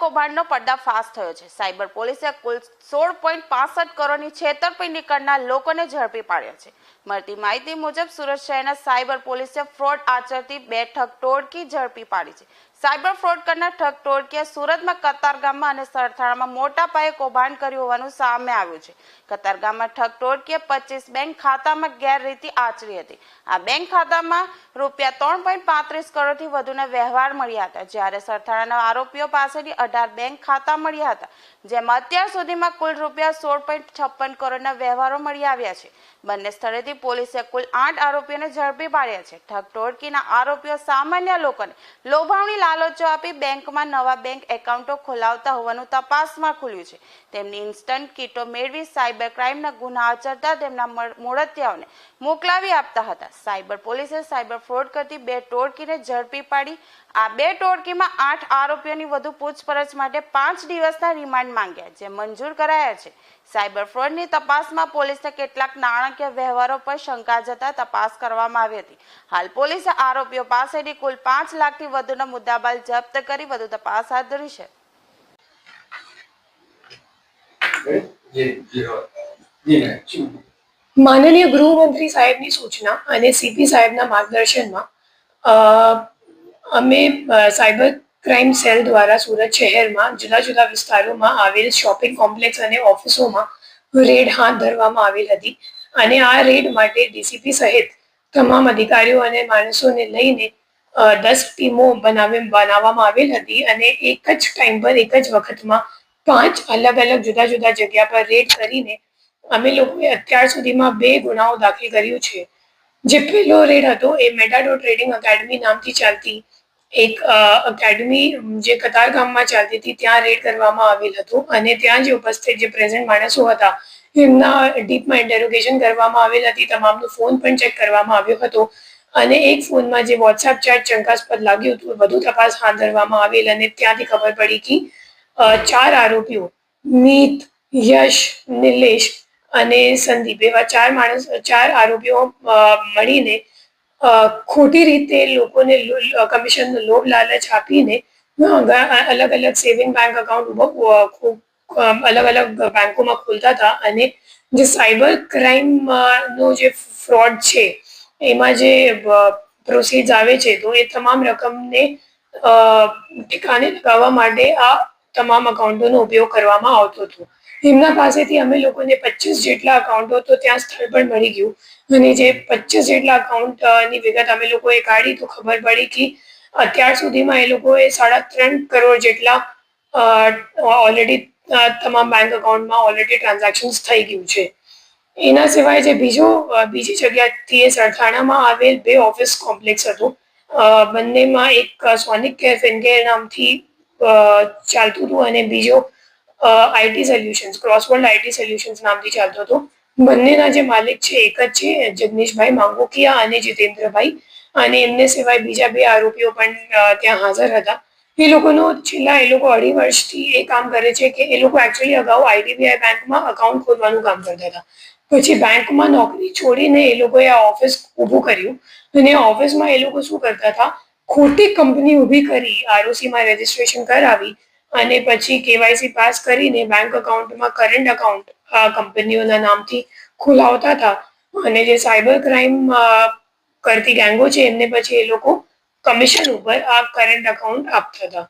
કૌભાંડનો પર્દાફાશ થયો છે. સાયબર પોલીસે કુલ સોળ પોઈન્ટ પાસઠ કરોડની છેતરપિંડી કરનાર લોકોને ઝડપી પાડ્યા છે. મળતી માહિતી મુજબ સુરત શહેરના સાયબર પોલીસે ફ્રોડ આચરતી બેઠક ટોળકી ઝડપી પાડી છે. સાયબર ફ્રોડ કરનાર ઠગ ટોળકીએ સુરતમાં કતારગામમાં અને સરથાણામાં મોટા પાયે કૌભાંડ કર્યું હોવાનું સામે આવ્યું છે. કતારગામમાં ઠગ ટોળકીએ પચીસ બેંક ખાતામાં ગેરરીતિ આચરી હતી. આ બેંક ખાતામાં રૂપિયા ત્રણ પોઈન્ટ પાંત્રીસ કરોડથી વધુના વ્યવહાર મળ્યા હતા, જ્યારે સરથાણાના આરોપીઓ પાસેથી અઢાર બેંક ખાતા મળ્યા હતા, જેમાં અત્યાર સુધીમાં કુલ રૂપિયા સોળ પોઈન્ટ છપ્પન કરોડના વ્યવહારો મળી આવ્યા છે. બંને સ્થળેથી પોલીસે કુલ આઠ આરોપીઓને ઝડપી પાડ્યા છે. ઠગ ટોળકીના આરોપીઓ સામાન્ય લોકોને લોભાવણી લાલચો આપી બેંકમાં નવા બેંક એકાઉન્ટો ખોલાવતા હોવાનું તપાસમાં ખુલ્યું છે. તેમની ઇન્સ્ટન્ટ કીટો મેળવી સાયબર ક્રાઇમના ગુના આચરતા તેમના મોડતિયાઓને મોકલાવી આપતા હતા. સાયબર પોલીસે સાયબર ફ્રોડ કરતી બે ટોળકીને ઝડપી પાડી. આ બે ટોળકીમાં આઠ આરોપીઓની વધુ પૂછપરછ માટે પાંચ દિવસના રિમાન્ડ માંગ્યા, જે મંજૂર કરાયા છે. સાયબર ફ્રોડની તપાસમાં પોલીસને કેટલાક નાણાકીય વ્યવહારો પર શંકા જતા તપાસ કરવામાં આવી હતી. હાલ પોલીસે આરોપીઓ પાસેથી કુલ પાંચ લાખથી વધુના મુદ્દામાલ જપ્ત કરી, વધુ તપાસ હાથ ધરી છે. માનનીય ગૃહમંત્રી સાહેબની સૂચના અને સીપી સાહેબના માર્ગદર્શનમાં અમે સાયબર ક્રાઇમ સેલ દ્વારા સુરત શહેરમાં જુદા જુદા વિસ્તારોમાં આવેલ શોપિંગ કોમ્પ્લેક્સ અને ઓફિસોમાં રેડ હાથ ધરવામાં આવેલ હતી. અને આ રેડ માટે ડીસીપી સહિત તમામ અધિકારીઓ અને માણસોને લઈને દસ ટીમો બનાવે, બનાવવામાં આવેલ હતી અને એક જ ટાઈમ પર એક જ વખતમાં પાંચ અલગ અલગ જુદા જુદા જગ્યા પર રેડ કરીને અમે લોકોએ અત્યાર સુધીમાં બે ગુનાઓ દાખલ કર્યું છે. જે પહેલો રેડ હતો એ મેટાડો ટ્રેડિંગ એકેડમી નામથી ચાલતી એક એકેડમી જે કતાર ગામમાં ચાલતી હતી, ત્યાં રેડ કરવામાં આવેલ હતું અને ત્યાં જે ઉપસ્થિત જે પ્રેઝન્ટ માણસો હતા, એમના ડીપમાં ઇન્ટેરોગેશન કરવામાં આવેલ હતી, તમામનો ફોન પણ ચેક કરવામાં આવ્યો હતો. અને એક ફોનમાં જે વોટ્સએપ ચેટ શંકાસ્પદ લાગ્યું હતું વધુ તપાસ હાથ ધરવામાં આવેલ અને ત્યાંથી ખબર પડી કે ચાર આરોપીઓ, મીત, યશ, નિલેશ અને સંદીપ, એવા ચાર માણસ, ચાર આરોપીઓ મળીને ખોટી રીતે લોકોને કમિશનનો લોભ લાલચ આપીને અલગ અલગ સેવિંગ બેંક અકાઉન્ટ અલગ અલગ બેંકોમાં ખોલતા હતા અને જે સાયબર ક્રાઇમ નો જે ફ્રોડ છે એમાં જે પ્રોસીડ આવે છે તો એ તમામ રકમને અ, ઠેકાણે લગાવવા માટે આ તમામ અકાઉન્ટોનો ઉપયોગ કરવામાં આવતો હતો. એમના પાસેથી અમે લોકોને પચીસ જેટલા અકાઉન્ટો તો ત્યાં સ્થળ પર મળી ગયું. અને જે પચીસ જેટલા અકાઉન્ટની વિગત અમે લોકોએ કાઢી તો ખબર પડી કે અત્યાર સુધીમાં એ લોકોએ સાડા ત્રણ કરોડ જેટલા ઓલરેડી તમામ બેંક અકાઉન્ટમાં ઓલરેડી ટ્રાન્ઝેક્શન્સ થઈ ગયું છે. એના સિવાય જે બીજો બીજી જગ્યાથી એ સરથાણામાં આવેલ બે ઓફિસ કોમ્પ્લેક્સ હતું. બંનેમાં એક સોનિક કેર ફિનકેર નામથી ચાલતું હતું અને બીજો IT solutions Crossworld IT solutions નામથી ચાલતો હતો. બંનેના જે માલિક છે એક જ છે જગનીશભાઈ માંગોકિયા અને જીતેન્દ્રભાઈ. અને એમને સિવાય બીજા બે આરોપીઓ પણ ત્યાં હાજર હતા. એ લોકોનો છેલ્લા, એ લોકો અઢી વર્ષથી એ કામ કરે છે કે એ લોકો એકચ્યુઅલી અગાઉ આઈડીબીઆઈ બેંકમાં અકાઉન્ટ ખોલવાનું કામ કરતા હતા. પછી બેંકમાં નોકરી છોડીને એ લોકોએ આ ઓફિસ ઊભું કર્યું. અને આ ઓફિસમાં એ લોકો શું કરતા હતા? ખોટી કંપની ઊભી કરી, આરઓસીમાં રજીસ્ટ્રેશન કરાવી અને પછી કેવાયસી પાસ કરીને બેંક અકાઉન્ટમાં કરંટ અકાઉન્ટ કંપનીઓના નામથી ખોલાવતા હતા. અને જે સાયબર ક્રાઇમ કરતી ગેંગો છે, એમને પછી એ લોકો કમિશન ઉપર આ કરંટ અકાઉન્ટ આપતા હતા.